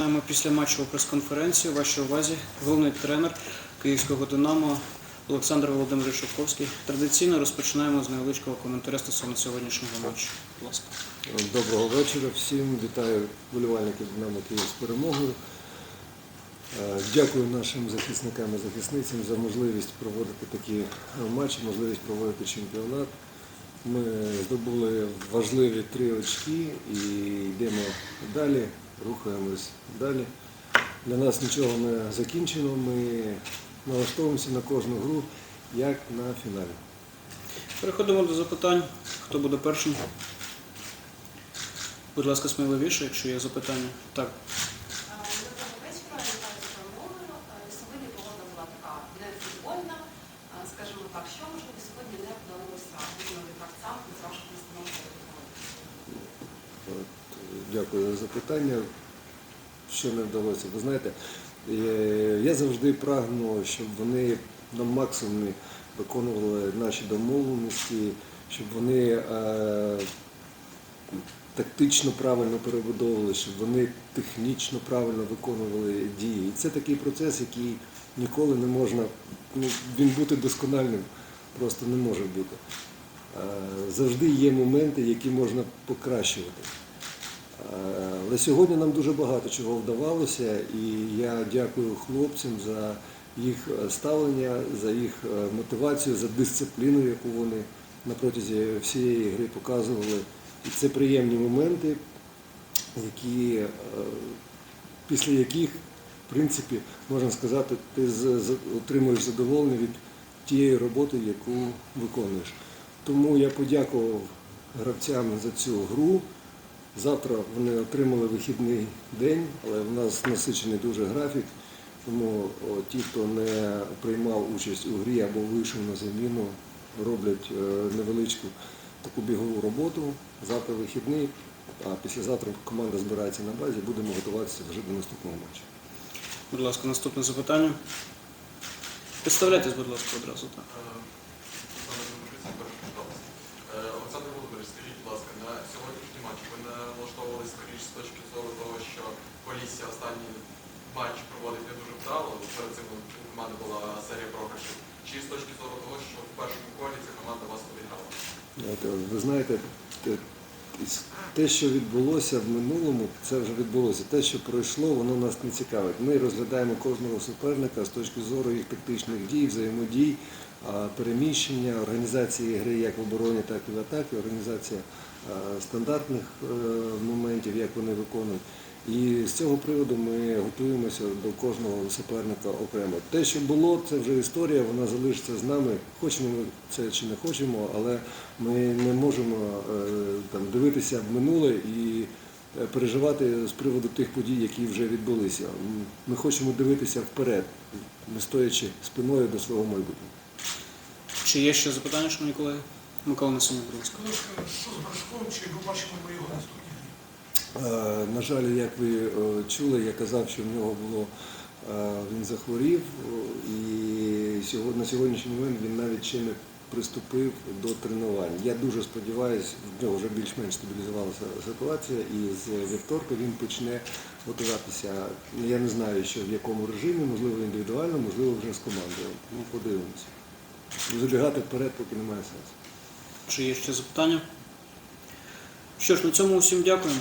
Маємо після матчову прес-конференцію. Вашій увазі головний тренер київського Динамо Олександр Володимирович Шовковський. Традиційно розпочинаємо з невеличкого коментаря стосовно сьогоднішнього матчу. Будь ласка. Доброго вечора всім. Вітаю вболівальників Динамо Київ з перемогою. Е, Дякую нашим захисникам і захисницям за можливість проводити такі матчі, можливість проводити чемпіонат. Ми здобули важливі три очки і йдемо далі, рухаємось далі. Для нас нічого не закінчено. Ми налаштовуємося на кожну гру, як на фіналі. Переходимо до запитань. Хто буде першим? Будь ласка, сміливіше, якщо є запитання. Так, Доброго вечора, вітаю з перемогою. Е, Сьогодні погода була така нефутбольна, е, скажімо так, що можливо сьогодні не вдалося виконати гравцям з ваших настановок. От, Дякую за запитання. Що не вдалося? Ви знаєте, е, я завжди прагну, щоб вони на максимумі виконували наші домовленості, щоб вони е, тактично правильно перебудовували, щоб вони технічно правильно виконували дії. І це такий процес, який ніколи не можна, ну, він бути доскональним просто не може бути. Е, Завжди є моменти, які можна покращувати. Але сьогодні нам дуже багато чого вдавалося, і я дякую хлопцям за їх е, ставлення, за їх е, мотивацію, за дисципліну, яку вони на протязі всієї гри показували. І це приємні моменти, які, е, після яких, в принципі, можна сказати, ти отримуєш задоволення від тієї роботи, яку виконуєш. Тому я подякував гравцям за цю гру. Завтра вони отримали вихідний день, але в нас насичений дуже графік. Тому о, ті, хто не приймав участь у грі або вийшов на заміну, роблять е, невеличку таку бігову роботу. Завтра вихідний, а післязавтра команда збирається на базі, будемо готуватися вже до наступного матчу. будь ласка, наступне запитання. Представляйтесь, будь ласка, одразу так. Олександр Володимирович, скажіть, будь ласка, на сьогоднішній матч ви не налаштовувалися скоріше з точки зору того, що Полісся останній матч проводить не дуже вдало, перед цим у команди була серія програшів, чи з точки зору того, що в першому колі ця команда вас обіграла? Ви знаєте, те- що відбулося в минулому, це вже відбулося. Те, що пройшло, воно нас не цікавить. Ми розглядаємо кожного суперника з точки зору їх тактичних дій, взаємодій, переміщення, організації гри як в обороні, так і в атакі, організація стандартних е, моментів, як вони виконують. І з цього приводу ми готуємося до кожного суперника окремо. Те, що було, це вже історія, вона залишиться з нами. Хочемо ми це чи не хочемо, але ми не можемо е, там дивитися в минуле і е, переживати з приводу тих подій, які вже відбулися. Ми хочемо дивитися вперед, не стоячи спиною до свого майбутнього. Чи є ще запитання, шановні колеги? Микола Насимов, будь ласка. Що з Брашком, чи ми бачимо ми його наступні На жаль, як ви е, чули, я казав, що в нього було е, він захворів, і на сьогоднішній момент він навіть ще не приступив до тренувань. Я дуже сподіваюся, в нього вже більш-менш стабілізувалася ситуація, і з вівторка він почне готуватися. Я не знаю, що в якому режимі, можливо, індивідуально, можливо, вже з командою. Ну, подивимося. Забігати вперед, поки немає сенсу. Чи є ще запитання? Що ж, на цьому усім дякуємо.